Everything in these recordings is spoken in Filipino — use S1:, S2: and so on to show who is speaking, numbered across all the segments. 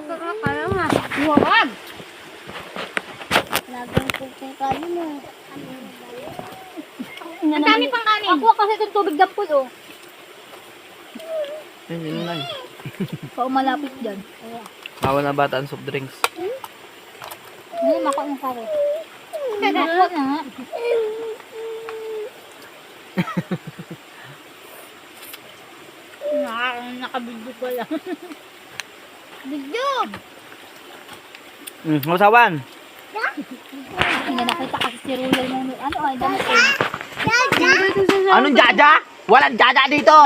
S1: Huwag!
S2: Lagang kami mo.
S1: Ang dami pang kanin. Ako kasi itong tubig dampol, oh.
S3: Ayun, yun na eh.
S1: Pao malapit dyan.
S3: Bawal na bata ang soft drinks.
S1: Ano, mako ng sari. Mako na nga. Naka, nakabidyo ko lang.
S2: Bigyo!
S3: Mm, masawan.
S1: Hindi nakita kasi si Ruel mo. Ano ay, damit ko.
S2: Dada!
S3: Anong jaja? Walang jaja dito!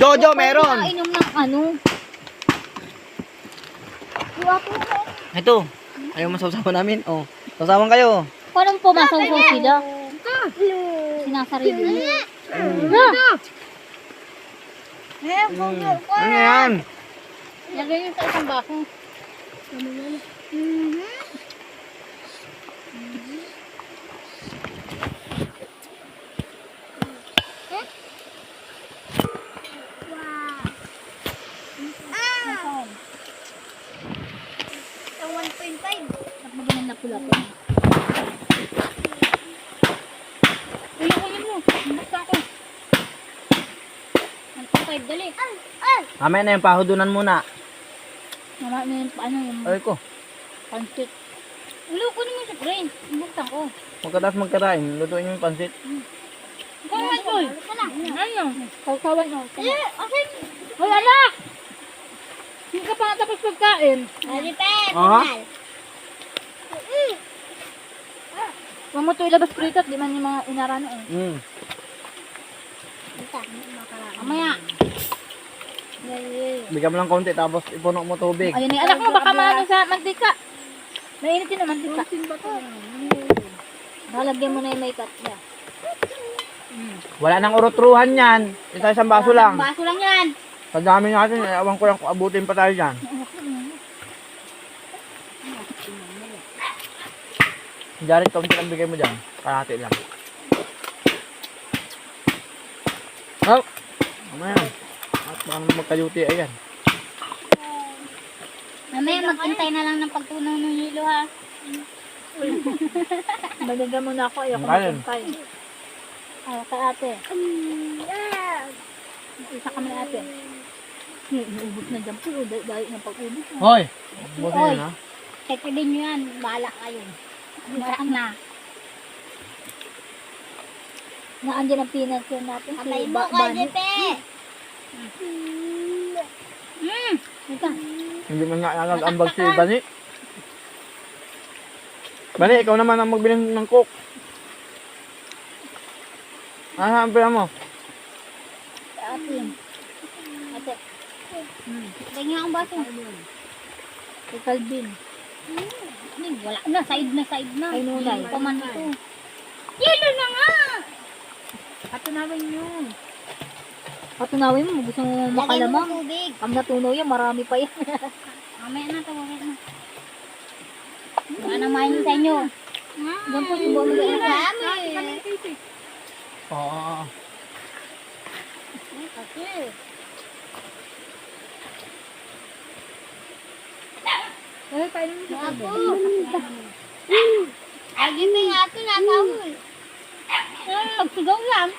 S3: Jojo, meron!
S1: Nakainom ng ano.
S3: Ito. Ayaw mo sausawan namin? Oh. Sausawan kayo.
S1: Paano pumasok ko sila? Sinasarili. Ah!
S2: Eh, bugyo ko.
S3: Ano yan?
S1: Lagay niyo sa isang!
S2: Ang 1.5.
S1: At magaling na pula. Uy, kunin mo. Basta ako. Dali.
S2: Ay!
S3: Mamaya na yung pahudunan muna.
S1: Mama, ano yung, ano yung
S3: Ay ko.
S1: pancit. Ulo, kunin mo sa brain. Buksan ko.
S3: Magkataas magkarain. Lutuin yung pansit.
S1: Ikaw naman, Joy. Ano? Kaukawan mo.
S2: Eh, okay.
S1: Hoy, anak! Hindi ka pa natapos pagkain.
S2: Malipet!
S3: Aha.
S1: Huwag mo ito ilabas prito at di man yung mga inarano eh.
S3: Mm.
S1: Mamaya.
S3: Bigyan mo lang konti tapos ipuno mo tubig.
S1: Ayun eh, anak mo baka maano sa mantika. Mainit yun ang mantika. Halagyan mo na yung makeup niya.
S3: Wala nang urutruhan yan. Isa isang baso lang.
S1: Baso lang yan.
S3: Sa dami natin, eh, ewan ko lang kung abutin pa tayo dyan. Jared, kaunti lang bigay mo dyan. Kalahati lang. Oh! Mamaya. At baka naman magka-duty. Ayan.
S2: Mamaya magintay na lang ng pagtunaw ng hilo ha.
S1: Nagagam mo na ako. Ayoko
S3: Kain.
S1: magpantay. Ah, kay ate. Isa kami ni ate. Hmm, Inuubos na dyan po. Dahil dahil ng pag-ubos.
S3: Hoy! Buti
S2: Hoy.
S3: yun ha.
S2: Check din nyo yan. Bahala kayo. Marang na.
S1: Naandyan ang peanuts yun natin. Si
S2: mo
S1: Ba-
S2: ka,
S1: Bunny. Hmm.
S3: Hindi man nag-ambag si Bani. Bani, ikaw naman ang magbili ng coke. Ah, ang pila mo?
S1: Ate. Ate. Hmm.
S2: Tingnan ang baso.
S1: Kay Calvin.
S2: Ano, Wala na. Side na, side na.
S1: Kay Nunay.
S2: Hindi pa man ito. Yelo na nga!
S1: Patunawin nyo. Patunawin mo. Gusto mo
S2: mo
S1: makalamang.
S2: ng tubig.
S1: Pag natunaw yan, marami pa yan.
S2: Mamaya na, tawagin na. Wala na main sa inyo.
S1: Diyan po, subuhan mo yan.
S2: dami.
S3: Oo.
S2: Kasi.
S1: Eh, painom mo sa
S2: Ako. Lagi pa yung ato na tawag. Pagsigaw lang.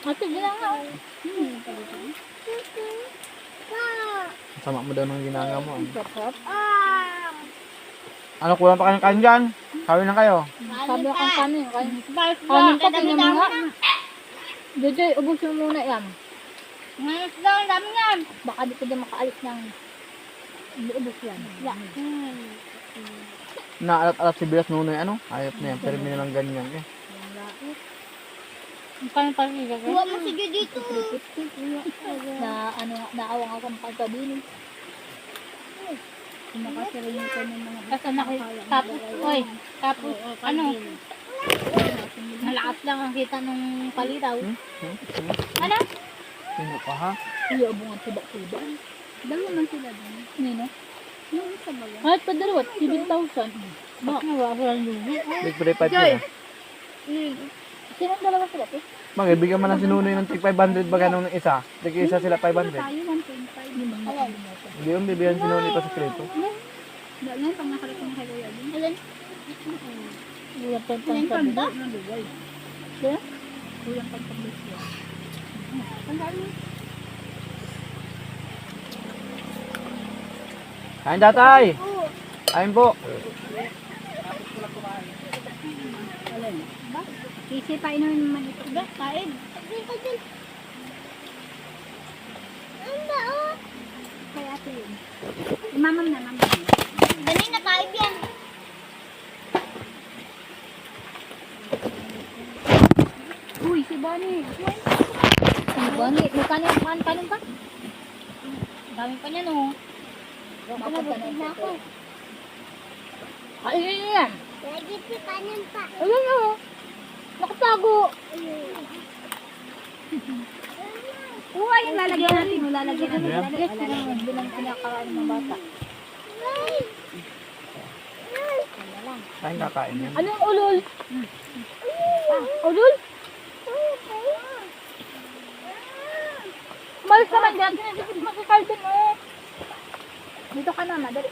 S1: Ate, gila nga.
S3: Sama mo daw ng ginanga mo. ah.
S2: Ah!
S3: Ano, kulang pa kayong kain dyan? Sabi na kayo.
S1: Sabi ako ng kanin. Kanin,
S2: Kanin
S1: kanin pa, tingnan mo nga. Jojo, ubos mo muna yan.
S2: Ngayon daw, ang dami yan.
S1: Baka di ka din makaalis ng ubos yan.
S2: Ya.
S3: Naalat-alat si Bilas Nunoy, ano? Ayop na yan, pero may nalang ganyan eh.
S1: Ang kanin pa rin gagawin.
S2: Huwag mo sige dito.
S1: Na ano, naawang ako ng pagkabinin.
S2: Nakasalayin ko ng mga
S1: Kasi nakita, tapos, oy, tapos, ano, malakas lang ang kita ng palitaw.
S3: Hmm? Hmm? Hmm?
S1: Ano?
S3: Sino pa ha?
S1: Iyo, abungan tiba-tiba.
S2: Dalawa man sila doon.
S1: Nino?
S2: Yung isa ba yan?
S1: Kahit pa dalawa, 7,000. Baka nga, wala lugi.
S3: Big pre 5 yun ah.
S1: Sino ang dalawa sila? Eh?
S4: Magibigyan mo na si Nunoy ng tig 500 ba ganun ng isa? Tig isa sila 500.
S1: Tayo 1.5 yung mga kalimutan.
S4: Hindi yung bibigyan si Nunoy pa sa krito.
S1: Dahil yan, pag nakarating na kay Kuya Din.
S2: Alin?
S1: Kulang pang pang pang pang siya. Tandaan mo.
S4: Kain tatay! Kain po!
S2: Kasi pa inumin naman ito. Ba, kain. Kay ate yun. Mamam na, mamam. Dali na tayo yan.
S1: Uy, si Bonnie. Si Bonnie. Mukha niya, kanin kanin pa?
S2: Dami pa niya, no?
S1: Bakit ka na
S2: ako.
S1: Ay, yan.
S2: Lagi pa kanin pa.
S1: Ayun o. Nakatago.
S2: Uy, yung lalagyan natin. Lalagyan natin. Lalagyan
S1: naman, bilang kinakain ng bata.
S4: Kain kakain yan.
S1: Anong ulol? Ulol? Umalis naman dyan. Mo si Calvin mo. Dito ka na, madali.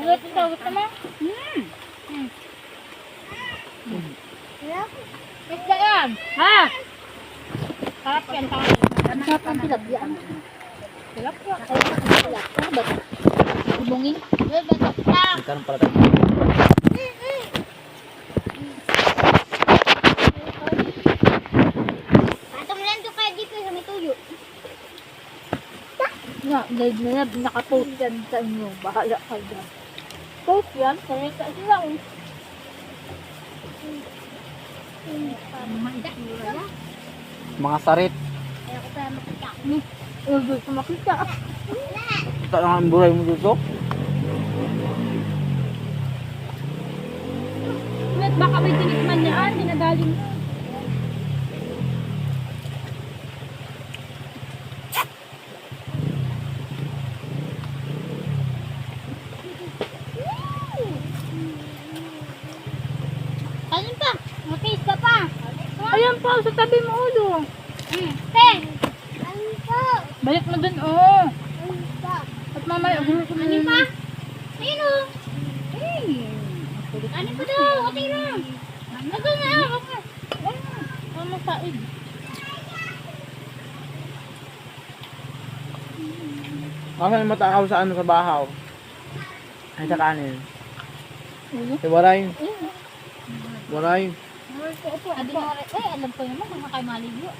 S2: Ulit ito, gusto mo?
S1: Hmm.
S2: Isda yan.
S1: Ha?
S2: Sarap yan, sarap.
S1: Masarap ang tilapia. Tilapia? Ano ba? Ibungin?
S2: Uy, batok ka.
S3: Nagkaroon pala tayo.
S1: Nga, guide na yan. Nakapost yan sa inyo. Bahala ka dyan. Post yan? Kaya sa lang.
S2: Manda.
S4: Mga sarit.
S2: Kaya ko pa makita.
S1: Huwag gusto makita.
S4: Ito lang ang mo dito.
S1: Baka may tinikman niya. Ah, sinadaling mo.
S2: Kanin pa. Mapis ka pa.
S1: Pa, sa tabi mo ulo.
S2: Hmm. Te. Kanin pa.
S1: Balik mo dun, oh. At mamaya, gulo ko
S2: Kanin pa. Ayun o. Kanin pa daw. Katay na. Nandun na. Mo.
S1: Ano saig?
S4: Kasi matakaw sa ano sa bahaw. Ay sa kanin.
S1: Ulo?
S4: Si Waray.
S1: Adi mo rin. Eh, alam ko naman kung kayo maligyo.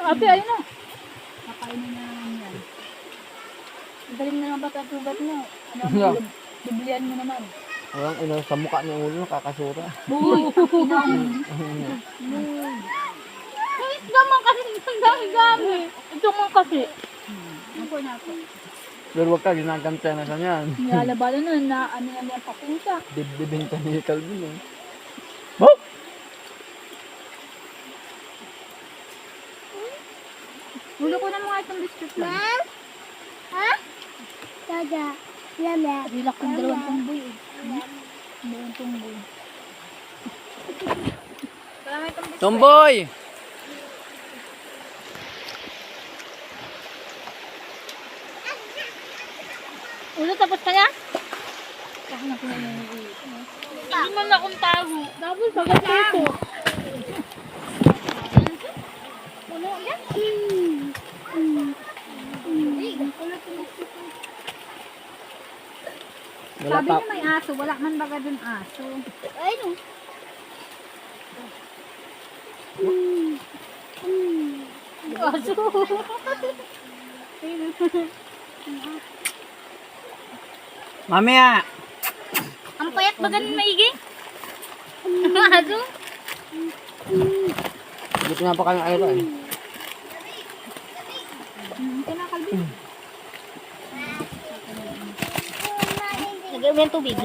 S1: Ate, ayun na. Kakainin na naman yan. Ang Galing na ng bata-tubat mo. Ano ang
S4: Yeah.
S1: yeah. biblian mo naman?
S4: Walang ino sa mukha niya ulo nakakasura.
S1: Uy! Kahit naman kasi ang dami-dami. Ito mo kasi. Ako na ako.
S4: Pero wag ka ginagantya na sa niyan.
S1: Nilalabanan na na ano na niya papunta.
S4: Dibdibin ka ni Calvin eh. Oh!
S1: Ulo ko na mga itong biscuit lang.
S2: Ha? Dada. Lala.
S1: Rilak ng dalawang tumboy eh. Dalawang tumboy.
S3: Tomboy!
S1: Ulo tapos ka na? Na Hindi man akong tago. Tapos pagkat ito.
S2: Puno yan.
S4: Wala
S2: Sabi
S4: pa.
S2: niya may aso. Wala man baga dun aso. Ay, no.
S1: Aso.
S3: Mamaya!
S2: Ang payat baga nun maigi. Aso?
S4: Dito nga pa kayong ayro eh.
S2: Lagyan mo yung tubig.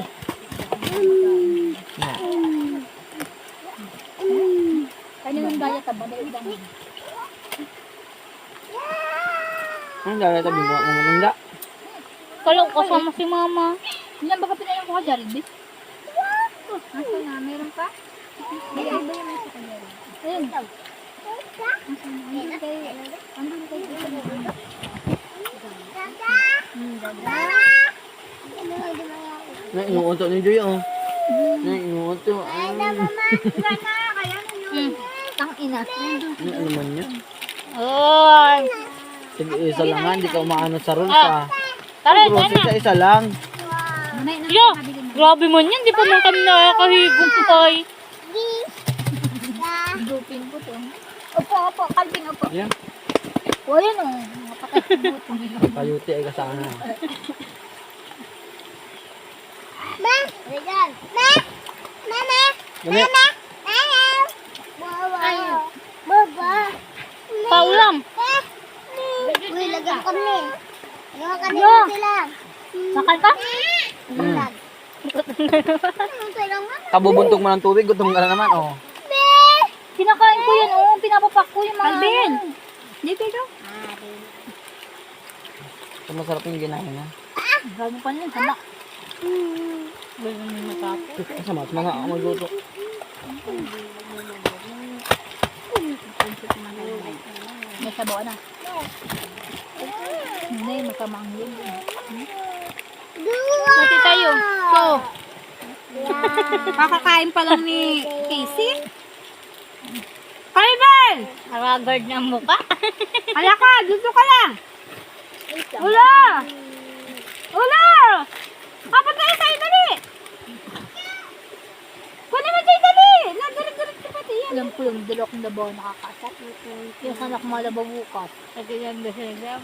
S1: Kanya ng gaya taba. Dahil dami.
S3: Ang tabi mo ang munda.
S1: Kala ko kasama si mama. Ilan ba ka pinalang ko ka, Jollibee?
S2: Asa na? Meron pa? Meron ba yung nasa kanya?
S1: Ayun.
S2: Andun kay... Andun kay... Hmm, dada.
S3: Na inuunto ni Joy oh. Na inuunto. Ay,
S1: Hmm.
S2: Tang ina.
S3: ano naman niya?
S1: Oy.
S3: Sige, isa lang nga, hindi ka umaano sa rules ah.
S1: Tara, tara.
S3: isa isa lang.
S1: Yo, grabe man yan. Di pa man kami nakakahigong ay.
S2: Dupin ko to. Opo, opo. Kalbin, opo.
S3: Yan.
S2: O, yan o.
S3: Kayuti ay kasana.
S2: Regal. Ma! Mama!
S3: Dali.
S2: Ayun. Baba.
S1: Paulam.
S2: Uy, lagyan kami. Lagyan kami no. sila.
S1: Sakal ka?
S2: Nga.
S3: Kabubuntog mo ng tubig, gutom ka na naman oh.
S1: Kinakain ko yan, oh. Pinapapak ko yung mga...
S2: Alvin!
S1: Di pero.
S3: Ito masarap yung ginahin na.
S1: Grabe pa niyan, sama. Ganun yung matapos.
S3: Masama, mga ako magluto.
S1: May sabaw na. Hindi, magkamanggin. Pati tayo. So, kakakain pa lang ni Casey. Carmen! Aragard ng muka. Kaya ka, dito ka lang. Ula! Ula! Kapat tayo sa'yo, dali! Kunin mo sa'yo, dali! Nadirit-dirit ka pati yan. Alam ko yung dalawang akong labaw nakakasat. Yung anak mo labaw bukas. Kasi yan ba siya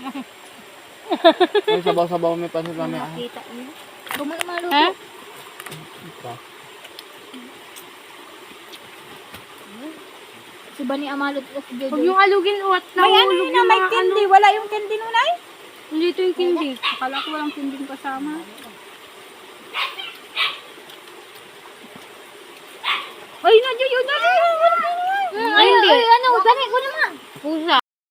S3: Yung sabaw-sabaw may pansit mamaya. ah.
S2: Kita niyo. Gumawa
S1: Ha?
S2: Si Bani Amalot at si Jojo.
S1: Huwag yung alugin uwat na
S2: May ano yun na, may candy. Wala yung candy nun ay.
S1: Dito yung kindi.
S2: Akala ko walang candy kasama.
S1: Ay, na, Jojo, dali! Ay, hindi. Ay, ano, dali ko naman. Pusa.